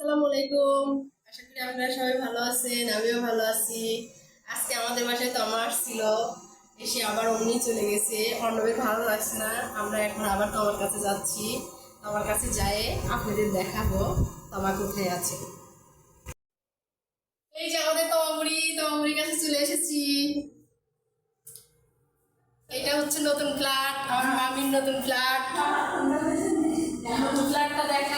আসসালামু আলাইকুম। আশা করি আপনারা সবাই ভালো আছেন আমিও ভালো আছি। আজকে আমাদের বাসায় তমা আসছিল এসে আবার অমনি চলে গেছে। অর্ণবের ভালো লাগছে না আমরা এখন আবার তোমার কাছে যাচ্ছি। তোমার কাছে যাই আপনাদের দেখাবো তোমার কোথায় আছে। এই যে আমাদের তমাবুড়ি তমাবুড়ির কাছে চলে এসেছি। এটা হচ্ছে নতুন ফ্ল্যাট আমার মামির নতুন ফ্ল্যাট নতুন ফ্ল্যাটটা হচ্ছে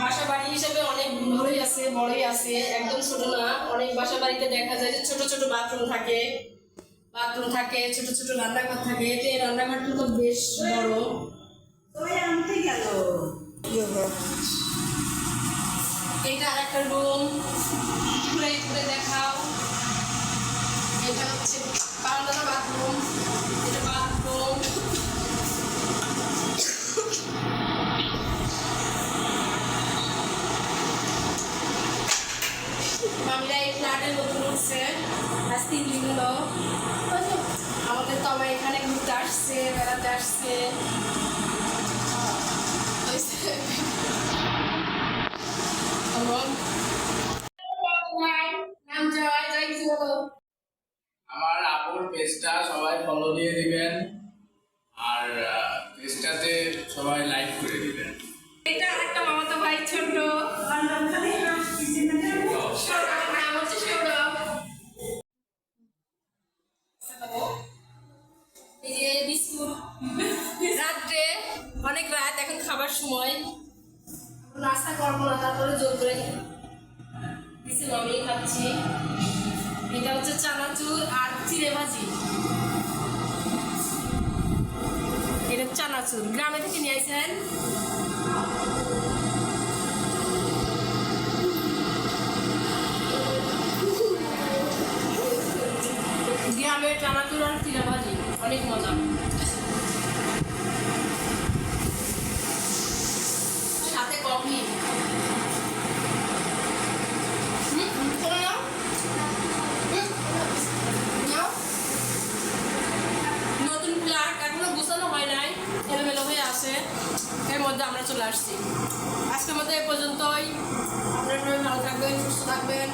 বাসা বাড়ি হিসেবে অনেক ভালোই আছে, বড়ই আছে, একদম ছোট না। অনেক বাসা বাড়িতে দেখা যায় যে ছোট ছোট বাথরুম থাকে বাথরুম থাকে, ছোট ছোট রান্নাঘর থাকে। এতে রান্নাঘরটা তো বেশ বড়। ওই আনতে গেল এটা আর একটা রুম ঘুরে ঘুরে দেখাও। এটা হচ্ছে বারান্দাটা বাথরুম এটা বাথরুম মামিরা এই ফ্ল্যাটে উঠছে আজ তিন দিন হলো আমাদের তবে এখানে ঘুরতে আসছে বেড়াতে আসছে। আমার আপুর পেজটা সবাই ফলো দিয়ে দিবেন আর পেজটাতে সবাই লাইক করে দিবেন। এটা একটা মামাতো ভাই ছোট। সময় নাস্তা করব না তারপরে জোর করে দিছি আমি খাচ্ছি। এটা হচ্ছে চানাচুর আর চিড়ে ভাজি। এটা চানাচুর। গ্রামে থেকে নিয়ে আসেন গ্রামের চানাচুর আর চিড়ে ভাজি। অনেক মজা সাথে কফি হুম, হুম, করে নাও। হুম, নাও। নতুন ফ্ল্যাট এখনও গোছানো হয় নাই এলোমেলো হয়ে আছে এর মধ্যে আমরা চলে আসছি। আজকের মধ্যে এ পর্যন্তই। আপনারা ভালো থাকবেন সুস্থ থাকবেন।